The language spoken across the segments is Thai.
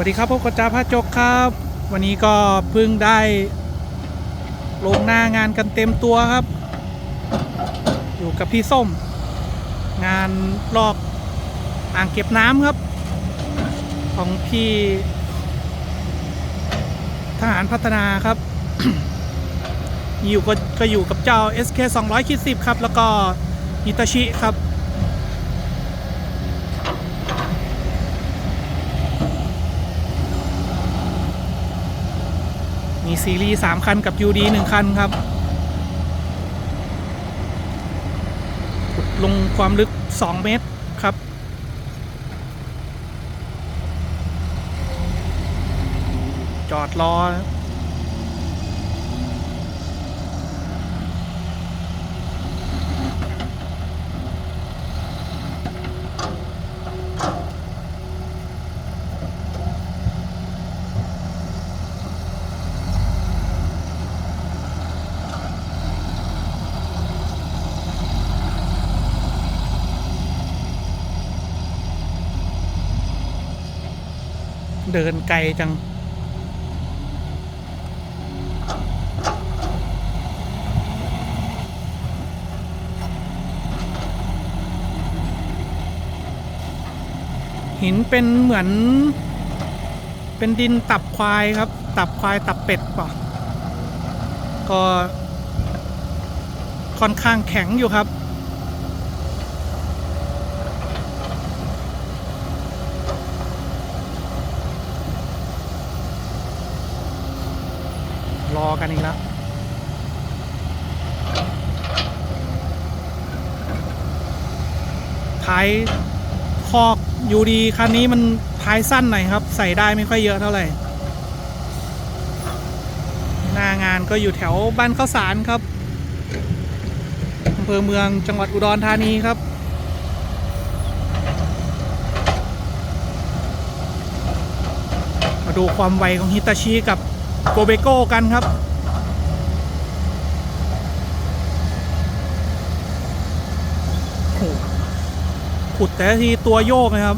วัสดีครับพบกับจ้าพระจกครับ วันนี้ก็เพิ่งได้ลงหน้างานกันเต็มตัวครับ อยู่กับพี่ส้ม งานรอบอ่างเก็บน้ำครับ ของพี่ทหารพัฒนาครับ อยู่ก็ก็อยู่กับเจ้า SK 200คิด10ครับ แล้วก็ฮิตาชิครับ มีซีรีส์3คันกับ UD 1 คันครับขุดลงความลึก 2 เมตรครับ จอดรอ เดินไกลจัง หินเป็นเหมือน เป็นดินตับควายครับ ตับควายตับเป็ดป่ะก็ค่อนข้างแข็งอยู่ครับ อกันอีกแล้วท้ายคอกยูดีคันนี้มันท้ายสั้นหน่อยครับ ใส่ได้ไม่ค่อยเยอะเท่าไหร่หน้างานก็อยู่แถวบ้านข้าวสารครับอำเภอเมืองจังหวัดอุดรธานีครับมาดูความไวของฮิตาชิกับ โกเบโก้กันครับโอ้โหขุดแต่ละทีตัวโยกนะครับ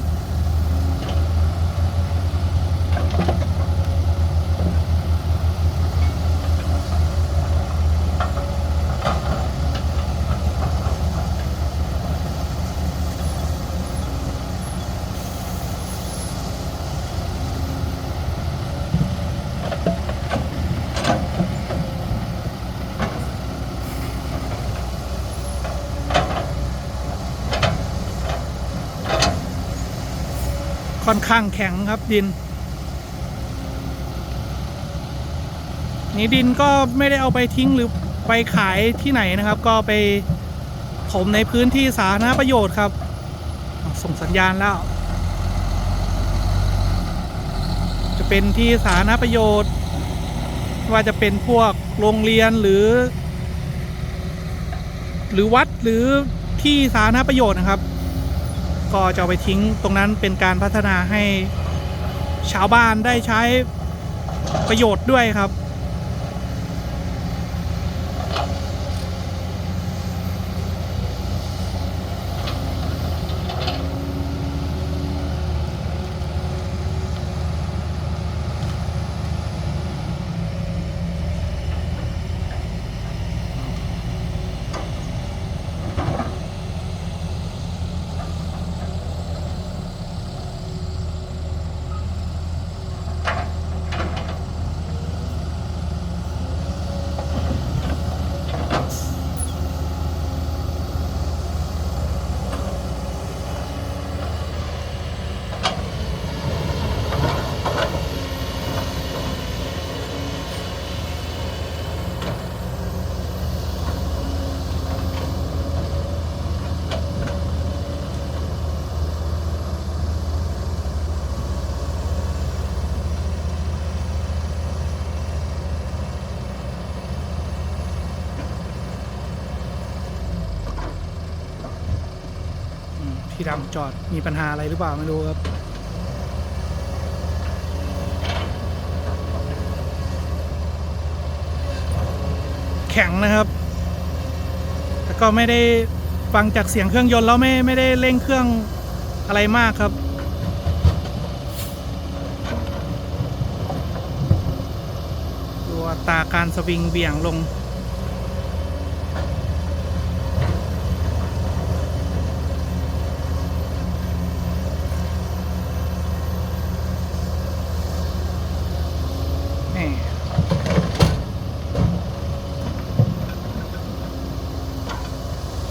ค่อนข้างแข็งครับดิน นี่ดินก็ไม่ได้เอาไปทิ้งหรือไปขายที่ไหนนะครับ ก็ไปถมในพื้นที่สาธารณประโยชน์ครับ ส่งสัญญาณแล้ว จะเป็นที่สาธารณประโยชน์ ว่าจะเป็นพวกโรงเรียนหรือ หรือวัดหรือที่สาธารณประโยชน์นะครับ ก็จะไปทิ้งตรงนั้นเป็นการพัฒนาให้ชาวบ้านได้ใช้ประโยชน์ด้วยครับ ที่ดำจอดมีปัญหาอะไรหรือเปล่าไม่รู้ครับแข็งนะครับ แล้วก็ไม่ได้ฟังจากเสียงเครื่องยนต์แล้วไม่ไม่ได้เร่งเครื่องอะไรมากครับ ตัวตาการสวิงเบี่ยงลง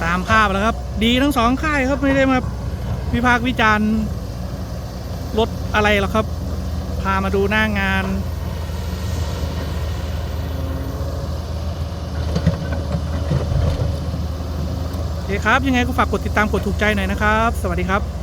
ตามภาพแล้วครับ ดีทั้งสองค่ายครับไม่ได้มาวิพากษ์วิจารณ์รถอะไรหรอกครับ พามาดูหน้างาน โอเคครับ ยังไงก็ฝากกดติดตามกดถูกใจหน่อยนะครับ สวัสดีครับ